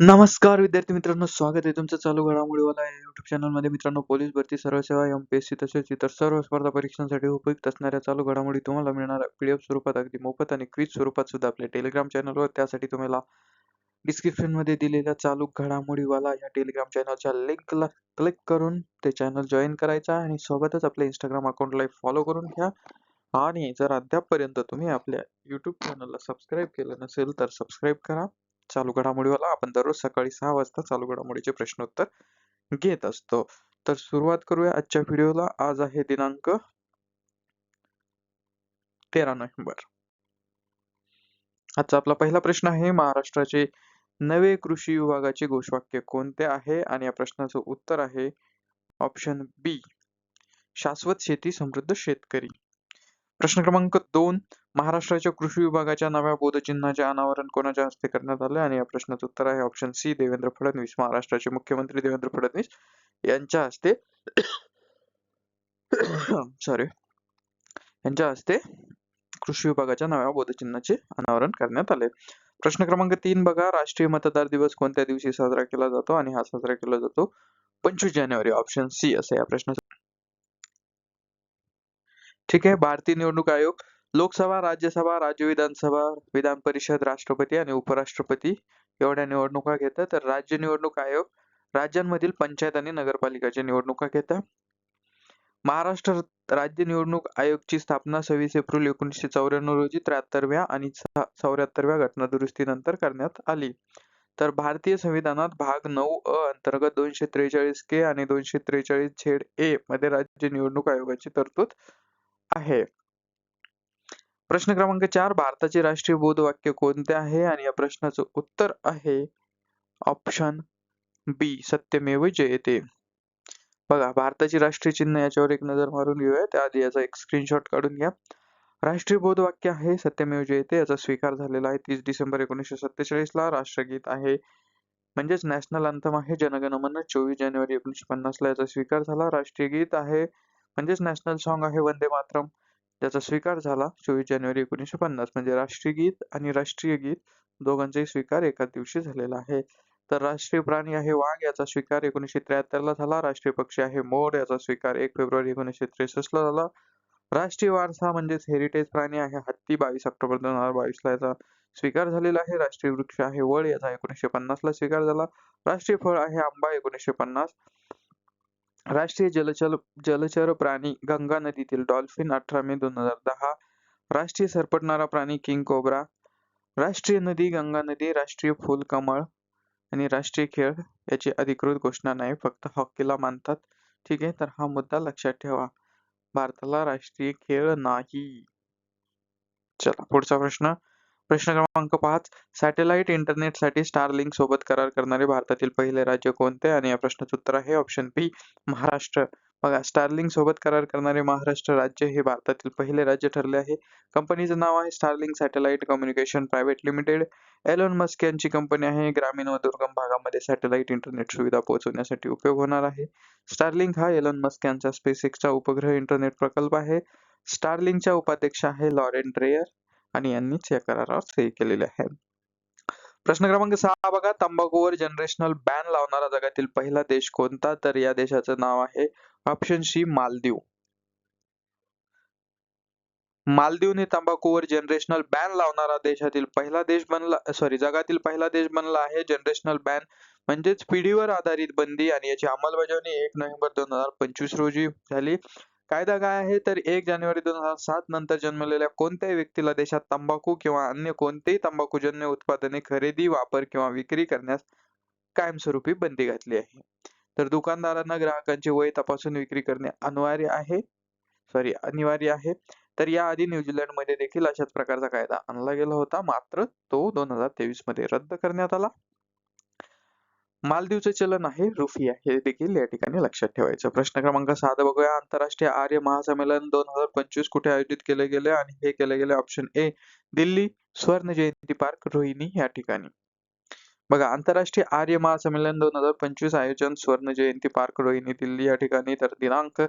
नमस्कार विद्यार्थी मित्रांनो स्वागत आहे तुमचं चालू घडामोडीवाला या युट्यूब चॅनलमध्ये मित्रांनो पोलीस भरती सर्व सेवा एम पी एस सी तसेच इतर सर्व स्पर्धा परीक्षांसाठी उपयुक्त असणाऱ्या चालू घडामोडी तुम्हाला मिळणार पी डी एफ स्वरूपात अगदी मोफत आणि क्विज स्वरूपात सुद्धा आपल्या टेलिग्राम चॅनलवर त्यासाठी तुम्हाला डिस्क्रिप्शनमध्ये दिलेल्या चालू घडामोडीवाला या टेलिग्राम चॅनलच्या लिंकला क्लिक करून ते चॅनल जॉईन करायचा आणि सोबतच आपल्या इंस्टाग्राम अकाउंटला फॉलो करून घ्या. आणि जर अद्यापपर्यंत तुम्ही आपल्या यूट्यूब चॅनलला सबस्क्राईब केलं नसेल तर सबस्क्राईब करा. चालू घडामोडीवाला आपण दररोज सकाळी सहा वाजता चालू घडामोडीचे प्रश्नोत्तर घेत असतो. तर सुरुवात करूया आजच्या व्हिडिओला. आज आहे दिनांक तेरा नोव्हेंबर. आजचा आपला पहिला प्रश्न आहे महाराष्ट्राचे नवे कृषी विभागाचे घोषवाक्य कोणते आहे? आणि या प्रश्नाचं उत्तर आहे ऑप्शन बी शाश्वत शेती समृद्ध शेतकरी. प्रश्न क्रमांक दोन महाराष्ट्राच्या कृषी विभागाच्या नव्या बोधचिन्हाचे अनावरण कोणाच्या हस्ते करण्यात आले? आणि या प्रश्नाचं उत्तर आहे ऑप्शन सी देवेंद्र फडणवीस महाराष्ट्राचे मुख्यमंत्री देवेंद्र फडणवीस यांच्या हस्ते. सॉरी यांच्या हस्ते कृषी विभागाच्या नव्या बोधचिन्हाचे अनावरण करण्यात आले. प्रश्न क्रमांक तीन बघा. राष्ट्रीय मतदार दिवस कोणत्या दिवशी साजरा केला जातो? आणि हा साजरा केला जातो पंचवीस जानेवारी. ऑप्शन सी असं या प्रश्नाचं ठीक आहे. भारतीय निवडणूक आयोग लोकसभा राज्यसभा राज्य विधानसभा विधान परिषद राष्ट्रपती आणि उपराष्ट्रपती एवढ्या निवडणुका घेतात. तर राज्य निवडणूक आयोग राज्यांमधील पंचायत आणि नगरपालिकाच्या निवडणुका घेतात. महाराष्ट्र राज्य निवडणूक आयोगची स्थापना सव्वीस एप्रिल एकोणीसशे चौऱ्याण्णव रोजी त्र्याहत्तरव्या आणि चौऱ्याहत्तरव्या घटनादुरुस्तीनंतर करण्यात आली. तर भारतीय संविधानात भाग नऊ अ अंतर्गत दोनशे त्रेचाळीस के आणि दोनशे त्रेचाळीस झेड ए मध्ये राज्य निवडणूक आयोगाची तरतूद आहे. प्रश्न क्रमांक चार भारताचे राष्ट्रीय बोधवाक्य कोणते आहे? आणि या प्रश्नाचं उत्तर आहे ऑप्शन बी सत्यमेव जयते. बघा भारताचे राष्ट्रीय चिन्ह याच्यावर एक नजर मारून घेऊया त्याआधी याचा एक स्क्रीनशॉट काढून घ्या. राष्ट्रीय बोधवाक्य आहे सत्यमेव जयते याचा स्वीकार झालेला आहे. तीस डिसेंबर एकोणीसशे सत्तेचाळीस ला राष्ट्रगीत आहे. म्हणजेच नॅशनल अंथम आहे. जनगणमन चोवीस जानेवारी एकोणीसशे पन्नास ला याचा स्वीकार झाला. राष्ट्रीय गीत आहे म्हणजेच नॅशनल सॉन्ग आहे वंदे मातरम. त्याचा स्वीकार झाला चोवीस जानेवारी एकोणीसशे पन्नास. म्हणजे राष्ट्रीय गीत आणि राष्ट्रीय गीत दोघांचाही स्वीकार एकाच दिवशी झालेला आहे. तर राष्ट्रीय प्राणी आहे वाघ याचा स्वीकार एकोणीसशे त्र्याहत्तरला झाला. राष्ट्रीय पक्षी आहे मोर याचा स्वीकार एक फेब्रुवारी एकोणीसशे त्रेसष्टला झाला. राष्ट्रीय वारसा म्हणजेच हेरिटेज प्राणी आहे. हत्ती बावीस ऑक्टोबर दोन हजार बावीसला याचा स्वीकार झालेला आहे. राष्ट्रीय वृक्ष आहे वळ याचा एकोणीसशे पन्नासला स्वीकार झाला. राष्ट्रीय फळ आहे आंबा एकोणीसशे पन्नास. राष्ट्रीय जलचल जलचर प्राणी गंगा नदीतील डॉल्फिन अठरा मे दोन हजार दहा. राष्ट्रीय सरपटणारा प्राणी किंग कोब्रा राष्ट्रीय नदी गंगा नदी राष्ट्रीय फुल कमळ आणि राष्ट्रीय खेळ याची अधिकृत घोषणा नाही फक्त हॉकीला मानतात. ठीक आहे तर हा मुद्दा लक्षात ठेवा. भारताला राष्ट्रीय खेळ नाही. चला पुढचा प्रश्न. प्रश्न क्रमांक पाच सॅटेलाइट इंटरनेटसाठी स्टारलिंक सोबत करार करणारे भारतातील पहिले राज्य कोणते? आणि या प्रश्नाचं उत्तर आहे ऑप्शन बी महाराष्ट्र. बघा स्टारलिंक सोबत करार करणारे महाराष्ट्र राज्य हे भारतातील पहिले राज्य ठरले आहे. कंपनीचं नाव आहे Starlink satellite communication private limited. Elon Musk यांची कंपनी आहे ग्रामीण व दुर्गम भागामध्ये सॅटेलाइट इंटरनेट सुविधा पोहोचवण्यासाठी उपयोग होणार आहे. स्टारलिंक हा एलोन मस्क यांचा स्पेसिक्सचा उपग्रह इंटरनेट प्रकल्प आहे. स्टारलिंकच्या उपाध्यक्ष आहे लॉरेन ड्रेयर. आणि यांनीच या करारावर सही केलेले आहे. प्रश्न क्रमांक सहा बघा. तंबाखूवर जनरेशनल बॅन लावणारा जगातील पहिला देश कोणता? तर या देशाचं नाव आहे ऑप्शन सी मालदीव. मालदीवने तंबाखूवर जनरेशनल बॅन लावणारा देशातील पहिला देश बनला सॉरी जगातील पहिला देश बनला आहे. जनरेशनल बॅन म्हणजेच पिढीवर आधारित बंदी आणि याची अंमलबजावणी एक नोव्हेंबर दोन हजार पंचवीस रोजी झाली. कायदा काय आहे? तर एक जानेवारी दोन हजार सात नंतर जन्मलेल्या कोणत्याही व्यक्तीला देशात तंबाखू किंवा अन्य कोणतेही तंबाखूजन्य उत्पादने खरेदी वापर किंवा विक्री करण्यास कायमस्वरूपी बंदी घातली आहे. तर दुकानदारांना ग्राहकांचे वय तपासून विक्री करणे अनिवार्य आहे. सॉरी अनिवार्य आहे. तर याआधी न्यूझीलंडमध्ये देखील अशाच प्रकारचा कायदा आणला गेला होता. मात्र तो दोन हजार तेवीसमध्ये रद्द करण्यात आला. मालदीवचे चलन आहे रुफिया. हे देखील या ठिकाणी लक्षात ठेवायचं. प्रश्न क्रमांक सात बघूया. आंतरराष्ट्रीय आर्य महासंमेलन दोन हजार पंचवीस कुठे आयोजित केले गेले? आणि हे केले गेले ऑप्शन ए दिल्ली स्वर्ण जयंती पार्क रोहिणी या ठिकाणी. बघा आंतरराष्ट्रीय आर्य महासंमेलन दोन हजार पंचवीस आयोजन स्वर्ण जयंती पार्क रोहिणी दिल्ली या ठिकाणी तर दिनांक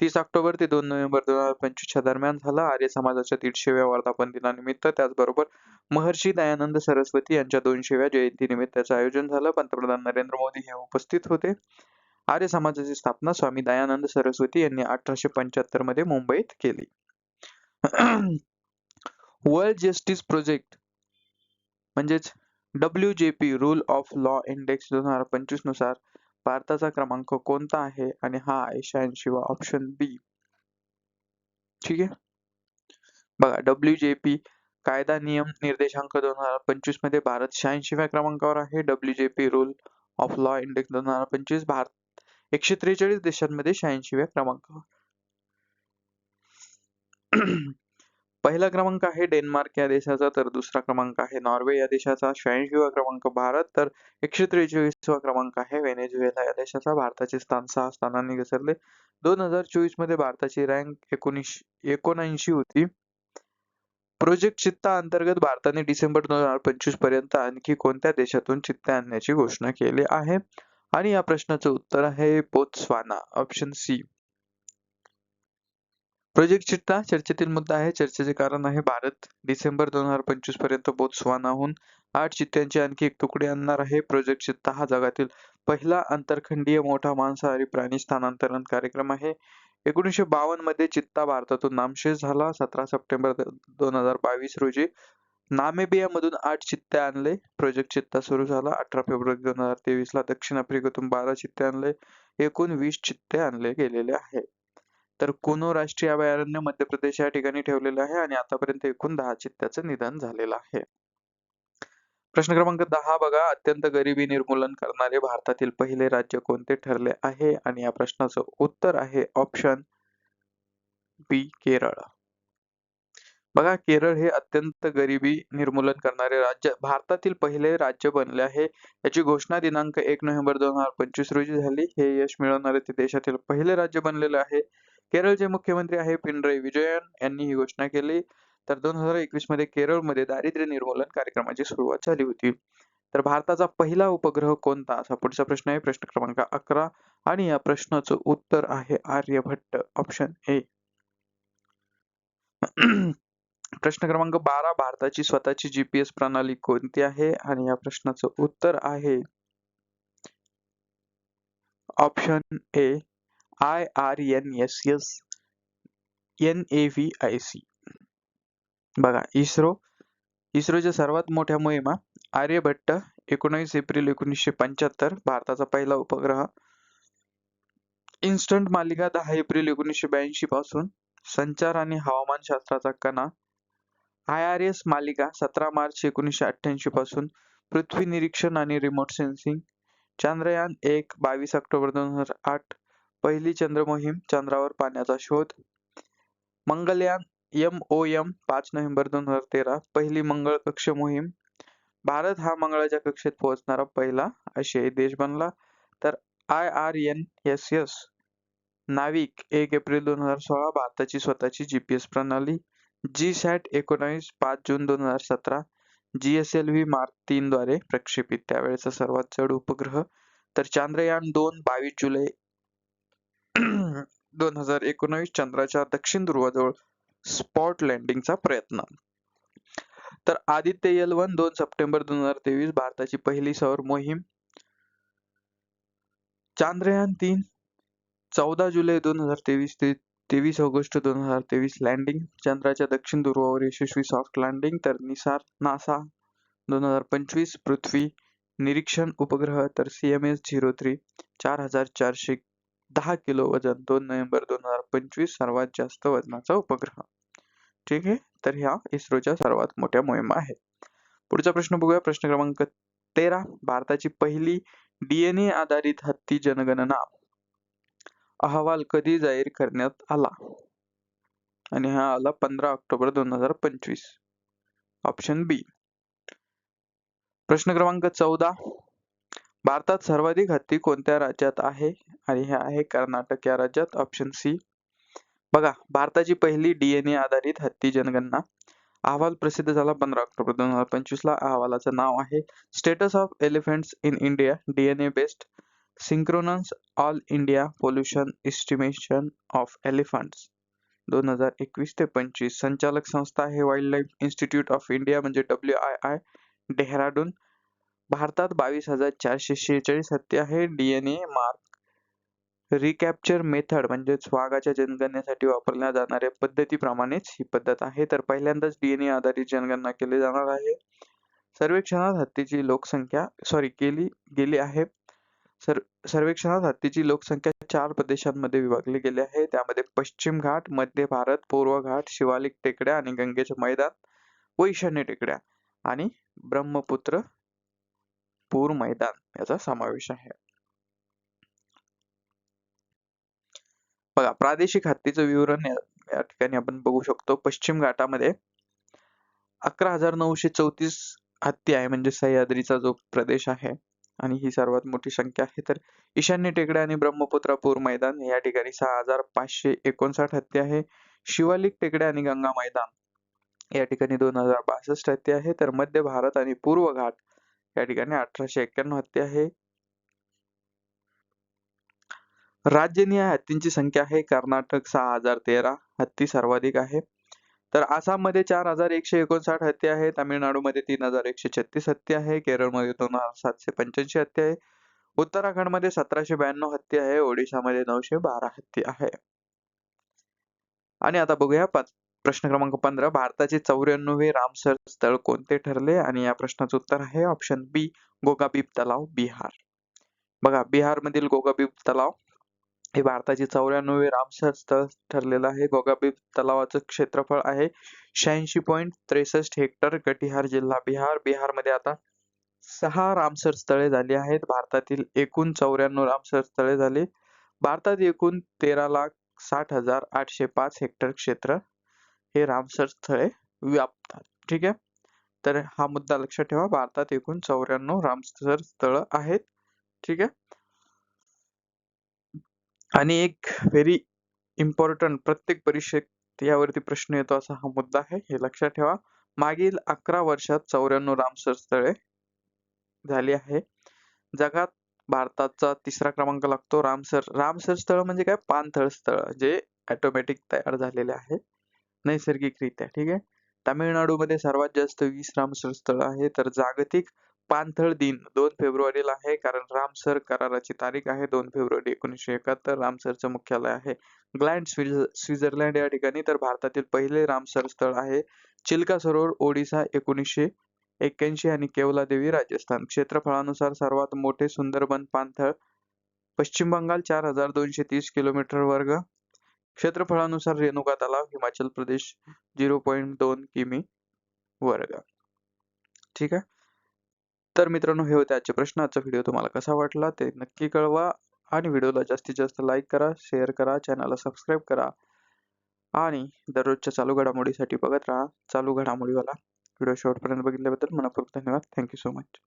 तीस ऑक्टोबर ते दोन नोव्हेंबर दोन हजार पंचवीसच्या दरम्यान झाला. आर्य समाजाच्या दीडशेव्या वर्धापन दिनानिमित्त त्याचबरोबर महर्षी दयानंद सरस्वती यांच्या दोनशेव्या जयंतीनिमित्त त्याचं आयोजन झालं. पंतप्रधान नरेंद्र मोदी हे उपस्थित होते. आर्य समाजाची स्थापना स्वामी दयानंद सरस्वती यांनी अठराशे पंच्याहत्तरमध्ये मुंबईत केली. वर्ल्ड जस्टिस प्रोजेक्ट म्हणजेच W J P rule of law index दोन हजार पंचवीसनुसार भारताचा क्रमांक कोणता आहे आणि हा आहे शहाऐंशीवा ऑप्शन बी ठीक आहे? बघा डब्ल्यू जे पी कायदा नियम निर्देशांक दोन हजार पंचवीसमध्ये भारत शहाऐंशीव्या क्रमांकावर आहे. W J P rule of law index दोन हजार पंचवीस भारत एकशे त्रेचाळीस देशांमध्ये शहाऐंशीव्या क्रमांकावर. पहिला क्रमांक आहे डेन्मार्क या देशाचा तर दुसरा क्रमांक आहे नॉर्वे या देशाचा शहाऐंशीवा क्रमांक भारत तर एकशे त्रेचाळीसवा क्रमांक आहे व्हेनेझुएला या देशाचा. भारताचे स्थान सहा स्थानांनी घसरले. दोन हजार चोवीसमध्ये भारताची रँक एकोणीसशे एकोणऐंशी होती. प्रोजेक्ट चित्ता अंतर्गत भारताने डिसेंबर दोन हजार पंचवीसपर्यंत आणखी कोणत्या देशातून चित्ता आणण्याची घोषणा केली आहे? आणि या प्रश्नाचं उत्तर आहे पोत्स्वाना ऑप्शन सी प्रोजेक्ट चित्ता चर्चेतील मुद्दा आहे. चर्चेचे कारण आहे भारत डिसेंबर दोन हजार पंचवीसपर्यंत बोत्सवानाहून आठ चित्त्यांचे आणखी एक तुकडे आणणार आहे. प्रोजेक्ट चित्ता हा जगातील पहिला आंतरखंडीय मोठा मांसाहारी प्राणी स्थानांतरण कार्यक्रम आहे. एकोणीसशे बावन्नमध्ये चित्ता भारतातून नामशेष झाला. सतरा सप्टेंबर दोन हजार बावीस रोजी नामेबिया मधून आठ चित्ते आणले. प्रोजेक्ट चित्ता सुरू झाला. अठरा फेब्रुवारी दोन हजार तेवीस ला दक्षिण आफ्रिकेतून बारा चित्ते आणले. एकूण वीस चित्ते आणले गेलेले आहे तर कुनो राष्ट्रीय अभयारण्य मध्य प्रदेश या ठिकाणी ठेवलेलं आहे आणि आतापर्यंत एकूण दहा चित्त्याचं निधन झालेलं आहे. प्रश्न क्रमांक दहा बघा. अत्यंत गरिबी निर्मूलन करणारे भारतातील पहिले राज्य कोणते ठरले आहे? आणि या प्रश्नाचं उत्तर आहे ऑप्शन बी केरळ. बघा केरळ हे अत्यंत गरिबी निर्मूलन करणारे राज्य. भारतातील पहिले राज्य बनले आहे. याची घोषणा दिनांक एक नोव्हेंबर दोन हजार पंचवीस रोजी झाली. हे यश मिळवणारे ते देशातील पहिले राज्य बनलेले आहे. केरळचे मुख्यमंत्री आहे पिनराई विजयन. यांनी ही घोषणा केली. तर दोन हजार एकवीसमध्ये केरळमध्ये दारिद्र्य निर्मूलन कार्यक्रमाची सुरुवात झाली होती. तर भारताचा पहिला उपग्रह कोणता? असा पुढचा प्रश्न आहे. प्रश्न क्रमांक अकरा. आणि या प्रश्नाचं उत्तर आहे आर्यभट्ट. ऑप्शन ए प्रश्न क्रमांक बारा. भारताची स्वतःची जीपीएस प्रणाली कोणती आहे? आणि या प्रश्नाचं उत्तर आहे. Option A I R N S S N A V I C बघा इस्रो इस्रोच्या सर्वात मोठ्या मोहिमा आर्यभट्ट एकोणीस एप्रिल एकोणीसशे पंच्याहत्तर भारताचा पहिला उपग्रह इन्स्टंट मालिका दहा एप्रिल एकोणीसशे ब्याऐंशी पासून संचार आणि हवामान शास्त्राचा कणा आय आर एस मालिका सतरा मार्च एकोणीसशे अठ्ठ्याऐंशी पासून पृथ्वी निरीक्षण आणि रिमोट सेन्सिंग चांद्रयान एक बावीस ऑक्टोबर दोन हजार आठ पहिली चंद्र मोहीम चंद्रावर पाण्याचा शोध. मंगलयान MOM पाच नोव्हेंबर दोन हजार तेरा पहिली मंगळ कक्ष मोहीम. भारत हा मंगळाच्या कक्षेत पोहोचणारा पहिला आशियाई देश बनला. तर I R N S S NavIC एक एप्रिल दोन हजार सोळा भारताची स्वतःची जीपीएस प्रणाली. जी सॅट एकोणावीस पाच जून दोन हजार सतरा G S L V mark तीन द्वारे प्रक्षेपित. त्यावेळेचा सर्वात जड उपग्रह. तर चांद्रयान दोन बावीस जुलै दोन हजार एकोणावीस चंद्राच्या दक्षिण ध्रुवाजवळ स्पॉट लँडिंगचा प्रयत्न. तर आदित्य एल वन दोन सप्टेंबर दोन हजार तेवीस भारताची पहिली सौर मोहीम. चांद्रयान तीन चौदा जुलै दोन हजार तेवीस ते तेवीस ऑगस्ट दोन हजार तेवीस लँडिंग. चंद्राच्या दक्षिण ध्रुवावर यशस्वी सॉफ्ट लँडिंग. तर निसार नासा दोन हजार पंचवीस पृथ्वी निरीक्षण उपग्रह. तर C M S zero three चार हजार चारशे दहा किलो वजन दोन नोव्हेंबर दोन हजार पंचवीस सर्वात जास्त वजनाचा उपग्रह. ठीक आहे? तर ह्या इस्रोच्या सर्वात मोठ्या मोहिमा आहेत. पुढचा प्रश्न बघूया. प्रश्न क्रमांक तेरा. भारताची पहिली डीएनए आधारित हत्ती जनगणना. अहवाल कधी जाहीर करण्यात आला? आणि हा आला पंधरा ऑक्टोबर दोन हजार पंचवीस. ऑप्शन बी प्रश्न क्रमांक चौदा. भारतात सर्वाधिक हत्ती कोणत्या राज्यात आहे? आणि हे आहे कर्नाटक या राज्यात ऑप्शन सी बघा भारताची पहिली डीएनए आधारित हत्ती जनगणना. अहवाल प्रसिद्ध झाला पंधरा ऑक्टोबर दोन हजार पंचवीस ला. अहवालाचं नाव आहे status of elephants in India DNA based synchronous all India population estimation of elephants दोन हजार एकवीस ते पंचवीस. संचालक संस्था आहे wildlife institute of India म्हणजे डब्ल्यू आय आय डेहराडून भारतात बावीस हजार चारशे शेहेचाळीस हत्ती आहे. डीएनए मार्क रिकॅप्चर मेथड म्हणजेच वाघाच्या जनगणनेसाठी वापरल्या जाणाऱ्या पद्धतीप्रमाणेच ही पद्धत आहे. तर पहिल्यांदाच डीएनए आधारित जनगणना केली जाणार आहे. सर्वेक्षणात हत्तीची लोकसंख्या सॉरी केली गेली आहे. सर सर्वेक्षणात हत्तीची लोकसंख्या चार प्रदेशांमध्ये विभागली गेली आहे. त्यामध्ये पश्चिम घाट मध्य भारत पूर्व घाट शिवालिक टेकड्या आणि गंगेचे मैदान व ईशान्य टेकड्या आणि ब्रह्मपुत्र पूर मैदान याचा समावेश आहे. बघा प्रादेशिक हत्तीचं विवरण या ठिकाणी आपण बघू शकतो. पश्चिम घाटामध्ये अकरा हजार नऊशे चौतीस हत्ती आहे म्हणजे सह्याद्रीचा जो प्रदेश आहे आणि ही सर्वात मोठी संख्या आहे. तर ईशान्य टेकड्या आणि ब्रह्मपुत्रापूर मैदान या ठिकाणी सहा हजार पाचशे एकोणसाठ हत्ती आहे. शिवालिक टेकड्या आणि गंगा मैदान या ठिकाणी दोन हजार बासष्ट हत्ती आहे. तर मध्य भारत आणि पूर्व घाट या ठिकाणी अठराशे एक्क्याण्णव हत्ती आहे. राज्यनीय हत्तींची संख्या आहे. कर्नाटक सहा हजार तेरा हत्ती सर्वाधिक आहे. तर आसाममध्ये चार हजार एकशे एकोणसाठ हत्ती आहे. तामिळनाडूमध्ये तीन हजार एकशे छत्तीस हत्ती आहे. केरळमध्ये दोन हजार सातशे पंच्याऐंशी हत्ती आहे. उत्तराखंडमध्ये सतराशे ब्याण्णव हत्ती आहे. ओडिशामध्ये नऊशे बारा हत्ती आहे. आणि आता बघूया प्रश्न क्रमांक पंधरा भारताचे चौऱ्याण्णवे रामसर स्थळ कोणते ठरले? आणि या प्रश्नाचं उत्तर आहे ऑप्शन बी गोगाबीब तलाव बिहार. बघा बिहारमधील गोगाबीप गोगाबीब तलाव हे भारताचे चौऱ्याण्णवे रामसर स्थळ ठरलेलं आहे. गोगाबीब तलावाचं क्षेत्रफळ आहे शहाऐंशी पॉईंट त्रेसष्ट हेक्टर कटिहार जिल्हा बिहार. बिहारमध्ये आता सहा रामसर स्थळे झाली आहेत. भारतातील एकूण चौऱ्याण्णव रामसर स्थळे झाली. भारतात एकूण तेरा लाख साठ हजार आठशे पाच हेक्टर क्षेत्र हे रामसर स्थळे व्यापतात. ठीक आहे? तर हा मुद्दा लक्षात ठेवा. भारतात एकूण चौऱ्याण्णव रामसर स्थळ आहेत. ठीक आहे? आणि एक व्हेरी इम्पॉर्टंट प्रत्येक परीक्षेत यावरती प्रश्न येतो असा हा मुद्दा आहे. हे लक्षात ठेवा. मागील अकरा वर्षात चौऱ्याण्णव रामसर स्थळे झाली आहे. जगात भारताचा तिसरा क्रमांक लागतो रामसर रामसर स्थळ म्हणजे काय? पाणथळ स्थळ जे ऑटोमॅटिक तयार झालेले आहे. नैसर्गिकरित्या ठीक आहे? तामिळनाडूमध्ये सर्वात जास्त वीस रामसर स्थळ आहे तर जागतिक पाणथळ दिन दोन फेब्रुवारीला आहे कारण रामसर कराराची तारीख आहे दोन फेब्रुवारी एकोणीसशे एकाहत्तर रामसरचं मुख्यालय आहे. ग्लँड स्वित्झर्लंड या ठिकाणी तर भारतातील पहिले रामसर स्थळ आहे. चिल्का सरोवर ओडिसा एकोणीसशे एक्क्याऐंशी आणि केवला देवी राजस्थान. क्षेत्रफळानुसार सर्वात मोठे सुंदरबन पाणथळ पश्चिम बंगाल चार हजार दोनशे तीस किलोमीटर वर्ग क्षेत्रफळानुसार रेणुका तलाव हिमाचल प्रदेश झिरो पॉईंट दोन किमी वर्ग. ठीक आहे? तर मित्रांनो हे होते आजचे प्रश्न. आजचा व्हिडिओ तुम्हाला कसा वाटला ते नक्की कळवा आणि व्हिडिओला जास्तीत जास्त लाईक करा शेअर करा चॅनलला सबस्क्राईब करा. आणि दररोजच्या चालू घडामोडीसाठी बघत राहा. चालू घडामोडीवाला व्हिडिओ शेवटपर्यंत बघितल्याबद्दल मनपूर्वक धन्यवाद. Thank you so much